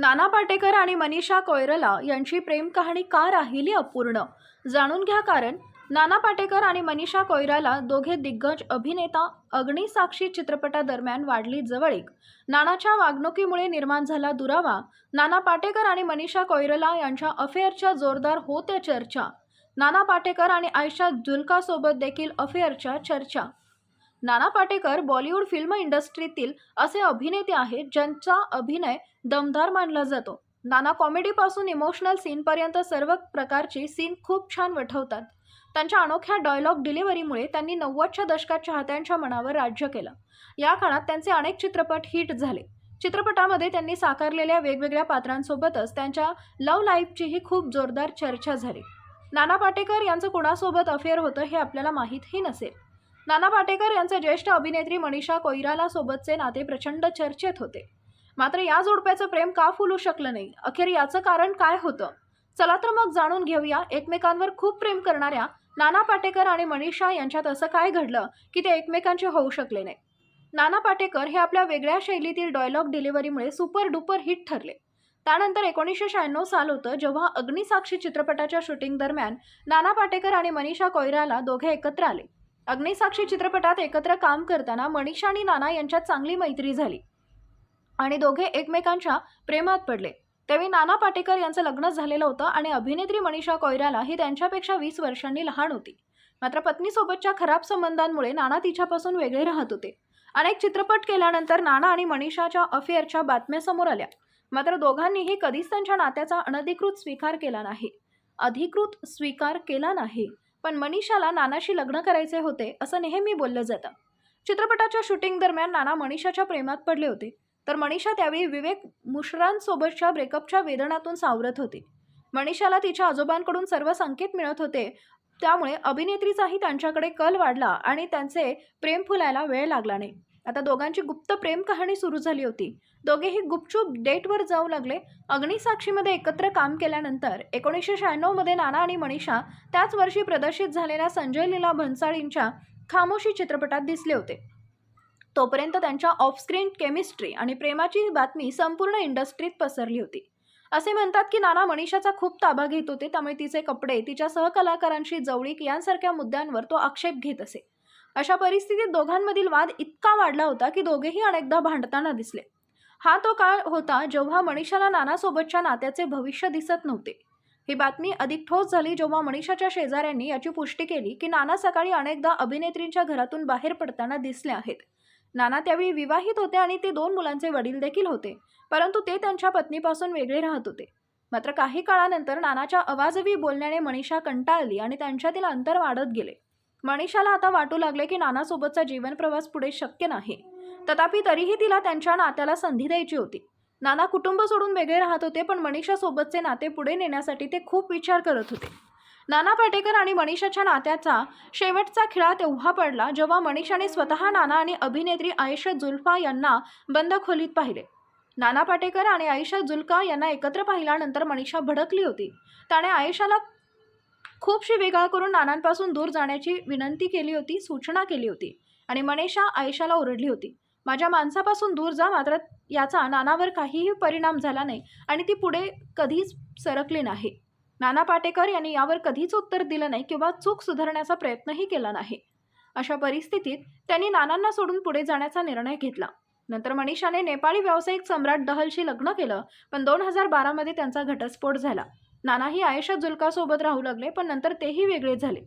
नाना पाटेकर आणि मनीषा कोयरला यांची प्रेम कहाणी का राहिली अपूर्ण? जाणून घ्या कारण नाना पाटेकर आणि मनीषा कोयराला दोघे दिग्गज अभिनेता अग्निसाक्षी चित्रपटादरम्यान वाढली जवळीक. नानाच्या वागणुकीमुळे निर्माण झाला दुरावा. नाना पाटेकर आणि मनीषा कोयराला यांच्या अफेअरच्या जोरदार होत्या चर्चा. नाना पाटेकर आणि आयशा जुल्कासोबत देखील अफेअरच्या चर्चा. नाना पाटेकर बॉलिवूड फिल्म इंडस्ट्रीतील असे अभिनेते आहेत ज्यांचा अभिनय दमदार मानला जातो. नाना कॉमेडीपासून इमोशनल सीनपर्यंत सर्व प्रकारची सीन खूप छान वठवतात. त्यांच्या अनोख्या डायलॉग डिलिव्हरीमुळे त्यांनी नव्वदच्या दशकात चाहत्यांच्या मनावर राज्य केलं. या काळात त्यांचे अनेक चित्रपट हिट झाले. चित्रपटामध्ये त्यांनी साकारलेल्या वेगवेगळ्या पात्रांसोबतच त्यांच्या लव्ह लाईफचीही खूप जोरदार चर्चा झाली. नाना पाटेकर यांचं कुणासोबत अफेअर होतं हे आपल्याला माहीतही नसेल. नाना पाटेकर यांचे ज्येष्ठ अभिनेत्री मनीषा कोईराला सोबतचे नाते प्रचंड चर्चेत होते. मात्र या जोडप्याचं प्रेम का फुलू शकलं नाही? अखेर याचं कारण काय होतं? चला तर मग जाणून घेऊया एकमेकांवर खूप प्रेम करणाऱ्या नाना पाटेकर आणि मनीषा यांच्यात असं काय घडलं की ते एकमेकांचे होऊ शकले नाही. नाना पाटेकर हे आपल्या वेगळ्या शैलीतील डायलॉग डिलिव्हरीमुळे सुपर डुपर हिट ठरले. त्यानंतर एकोणीसशे शहाण्णव साल होतं जेव्हा अग्निसाक्षी चित्रपटाच्या शूटिंग दरम्यान नाना पाटेकर आणि मनीषा कोयराला दोघे एकत्र आले. अग्निसाक्षी चित्रपटात एकत्र काम करताना मनीषा आणि नाना यांच्यात चांगली मैत्री झाली. आणि दोघे एकमेकांच्या प्रेमात पडले. त्यावेळी नाना पाटेकर यांचं लग्न झालेलं होतं आणि अभिनेत्री मनीषा कोयराला ही त्यांच्यापेक्षा वीस वर्षांनी लहान होती. मात्र पत्नीसोबतच्या खराब संबंधांमुळे नाना तिच्यापासून वेगळे राहत होते. अनेक चित्रपट केल्यानंतर नाना आणि मनीषाच्या अफेअरच्या बातम्या समोर आल्या. मात्र दोघांनीही कधीच त्यांच्या नात्याचा अनधिकृत स्वीकार केला नाही. अधिकृत स्वीकार केला नाही. पण मनीषाला नानाशी लग्न करायचे होते असं नेहमी बोललं जातं. चित्रपटाच्या शूटिंग दरम्यान नाना मनीषाच्या प्रेमात पडले होते. तर मनीषा त्यावेळी विवेक मुश्रांसोबतच्या ब्रेकअपच्या वेदनातून सावरत होती. मनीषाला तिच्या आजोबांकडून सर्व संकेत मिळत होते. त्यामुळे अभिनेत्रीचाही त्यांच्याकडे कल वाढला आणि त्यांचे प्रेम फुलायला वेळ लागला नाही. आता दोघांची गुप्त प्रेम कहाणी सुरू झाली होती. दोघेही गुपचूप डेटवर जाऊ लागले. अग्निसाक्षीमध्ये एकत्र काम केल्यानंतर एकोणीसशे शहाण्णवमध्ये नाना आणि मनीषा त्याच वर्षी प्रदर्शित झालेल्या संजय लीला भन्साळींच्या खामोशी चित्रपटात दिसले होते. तोपर्यंत त्यांच्या ऑफस्क्रीन केमिस्ट्री आणि प्रेमाची बातमी संपूर्ण इंडस्ट्रीत पसरली होती. असे म्हणतात की नाना मनीषाचा खूप ताबा घेत होते त्यामुळे तिचे कपडे तिच्या सहकलाकारांशी जवळीक यांसारख्या मुद्द्यांवर तो आक्षेप घेत असे. अशा परिस्थितीत दोघांमधील वाद इतका वाढला होता की दोघेही अनेकदा भांडताना दिसले. हा तो काळ होता जेव्हा मनीषाला नानासोबतच्या नात्याचे भविष्य दिसत नव्हते. ही बातमी अधिक ठोस झाली जेव्हा मनीषाच्या शेजाऱ्यांनी याची पुष्टी केली की नाना सकाळी अनेकदा अभिनेत्रींच्या घरातून बाहेर पडताना दिसले आहेत. नाना त्यावेळी विवाहित होते आणि ते दोन मुलांचे वडील देखील होते परंतु ते त्यांच्या पत्नीपासून वेगळे राहत होते. मात्र काही काळानंतर नानाच्या अवाजवी बोलण्याने मनीषा कंटाळली आणि त्यांच्यातील अंतर वाढत गेले. मनीषाला आता वाटू लागले की नानासोबतचा जीवनप्रवास पुढे शक्य नाही. तथापि तरीही तिला त्यांच्या नात्याला संधी द्यायची होती. नाना कुटुंब सोडून वेगळे राहत होते पण मनीषासोबतचे नाते पुढे नेण्यासाठी ते खूप विचार करत होते. नाना पाटेकर आणि मनीषाच्या नात्याचा शेवटचा खिळा तेव्हा पडला जेव्हा मनीषाने स्वतः नाना आणि अभिनेत्री आयशा जुल्फा यांना बंद खोलीत पाहिले. नाना पाटेकर आणि आयशा जुल्का यांना एकत्र पाहिल्यानंतर मनीषा भडकली होती. त्याने आयशाला खूपशी वेगळा करून नानांपासून दूर जाण्याची विनंती केली होती सूचना केली होती आणि मनीषा आयशाला ओरडली होती. माझ्या माणसापासून दूर जा मात्र याचा नानावर काहीही परिणाम झाला नाही आणि ती पुढे कधीच सरकली नाही. नाना पाटेकर यांनी यावर कधीच उत्तर दिलं नाही किंवा चूक सुधारण्याचा प्रयत्नही केला नाही. अशा परिस्थितीत त्यांनी नानांना सोडून पुढे जाण्याचा निर्णय घेतला. नंतर मनीषाने नेपाळी व्यावसायिक सम्राट दहलशी लग्न केलं पण दोन हजार बारामध्ये त्यांचा घटस्फोट झाला. नानाही आयशा जुल्कासोबत राहू लागले पण नंतर तेही वेगळे झाले.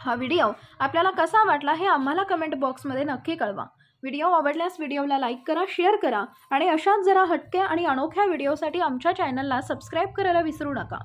हा व्हिडिओ आपल्याला कसा वाटला हे आम्हाला कमेंट बॉक्समध्ये नक्की कळवा. व्हिडिओ आवडल्यास व्हिडिओला लाईक करा शेअर करा आणि अशाच जरा हटके आणि अनोख्या व्हिडिओसाठी आमच्या चॅनलला सबस्क्राईब करायला विसरू नका.